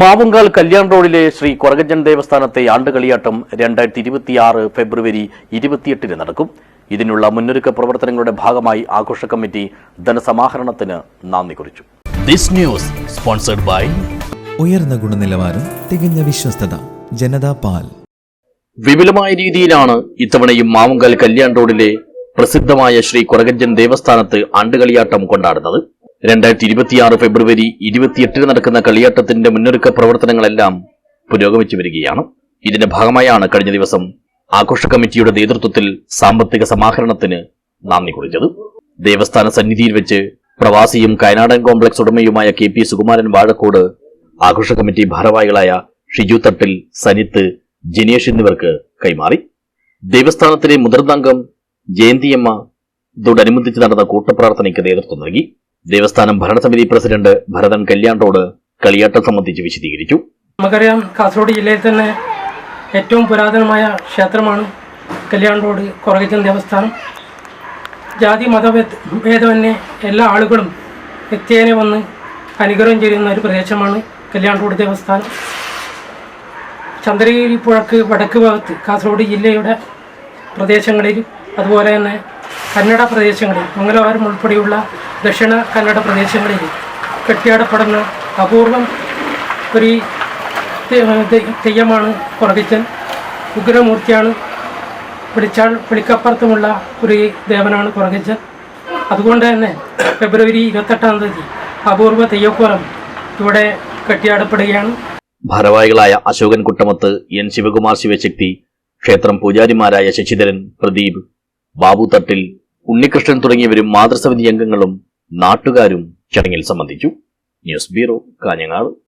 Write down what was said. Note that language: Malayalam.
മാവുങ്കാൽ കല്യാൺ റോഡിലെ ശ്രീ കൊറകജൻ ദേവസ്ഥാനത്തെ ആണ്ടുകളിയാട്ടം രണ്ടായിരത്തി ഇരുപത്തിയാറ് ഫെബ്രുവരി ഇരുപത്തിയെട്ടിന് നടക്കും. ഇതിനുള്ള മുന്നൊരുക്ക പ്രവർത്തനങ്ങളുടെ ഭാഗമായി ആഘോഷ കമ്മിറ്റി ധനസമാഹരണത്തിന് നന്ദി കുറിച്ചു. This news sponsored by ഉയർന്ന ഗുണനിലവാരം തികഞ്ഞ വിശ്വസ്തത ജനതാ പാൽ. വിപുലമായ രീതിയിലാണ് ഇത്തവണയും മാവുങ്കാൽ കല്യാൺ റോഡിലെ പ്രസിദ്ധമായ ശ്രീ കൊറകഞ്ചൻ ദേവസ്ഥാനത്ത് ആണ്ടുകളിയാട്ടം കൊണ്ടാടുന്നത്. രണ്ടായിരത്തി ഇരുപത്തിയാറ് ഫെബ്രുവരി ഇരുപത്തിയെട്ടിന് നടക്കുന്ന കളിയാട്ടത്തിന്റെ മുന്നൊരുക്ക പ്രവർത്തനങ്ങളെല്ലാം പുരോഗമിച്ചു വരികയാണ്. ഇതിന്റെ ഭാഗമായാണ് കഴിഞ്ഞ ദിവസം ആഘോഷ കമ്മിറ്റിയുടെ നേതൃത്വത്തിൽ സാമ്പത്തിക സമാഹരണത്തിന് നന്ദി കുറിച്ചത് ദേവസ്ഥാന സന്നിധിയിൽ വെച്ച് പ്രവാസിയും കയനാടൻ കോംപ്ലക്സ് ഉടമയുമായ കെ പി സുകുമാരൻ വാഴക്കോട് ആഘോഷ കമ്മിറ്റി ഭാരവാഹികളായ ഷിജു തട്ടിൽ സനിത്ത് ജിനേഷ് എന്നിവർക്ക് കൈമാറി. ദേവസ്ഥാനത്തിലെ മുതിർന്ന അംഗം ജയന്തിയമ്മ ഇതോടനുബന്ധിച്ച് നടന്ന കൂട്ടപ്രാർത്ഥനയ്ക്ക് നേതൃത്വം നൽകി. ദേവസ്ഥാനം ഭരണസമിതി പ്രസിഡന്റ് ഭരതൻ കല്യാണ്ടോട് കളിയാട്ടം സംബന്ധിച്ച് വിശദീകരിച്ചു. നമുക്കറിയാം കാസർഗോഡ് ജില്ലയിൽ തന്നെ ഏറ്റവും പുരാതനമായ ക്ഷേത്രമാണ് കല്യാൺ റോഡ് കുറകച്ചൻ ദേവസ്ഥാനം. ജാതി മത ഭേദമന്യേ എല്ലാ ആളുകളും എത്തിയേനെ വന്ന് അനുഗ്രഹം ചെയ്യുന്ന ഒരു പ്രദേശമാണ് കല്യാൺ റോഡ് ദേവസ്ഥാനം. ചന്ദ്രഗിരി പുഴക്ക് വടക്ക് ഭാഗത്ത് കാസർഗോഡ് ജില്ലയുടെ പ്രദേശങ്ങളിൽ അതുപോലെ തന്നെ കന്നഡ പ്രദേശങ്ങളിൽ മംഗലവാരം ഉൾപ്പെടെയുള്ള ദക്ഷിണ കന്നഡ പ്രദേശങ്ങളിൽ കെട്ടിയാടപ്പെടുന്ന അപൂർവം ഒരു തെയ്യമാണ് കുറകിച്ചൻ ഉഗ്രമൂർത്തിയാണ്. വിളിച്ചാൽ വിളിക്കപ്പുറത്തുമുള്ള ഒരു ദേവനാണ് കുറകിച്ചൻ അതുകൊണ്ട് തന്നെ ഫെബ്രുവരി ഇരുപത്തെട്ടാം തീയതി അപൂർവ തെയ്യക്കോലം ഇവിടെ കെട്ടിയാടപ്പെടുകയാണ്. ഭാരവാഹികളായ അശോകൻ കുട്ടമത്ത് എൻ ശിവകുമാർ ശിവശക്തി ക്ഷേത്രം പൂജാരിമാരായ ശശിധരൻ പ്രദീപ് ബാബു തട്ടിൽ ഉണ്ണികൃഷ്ണൻ തുടങ്ങിയവരും മാതൃസമിതി അംഗങ്ങളും നാട്ടുകാരും ചടങ്ങിൽ സംബന്ധിച്ചു. News bureau Kanhangad.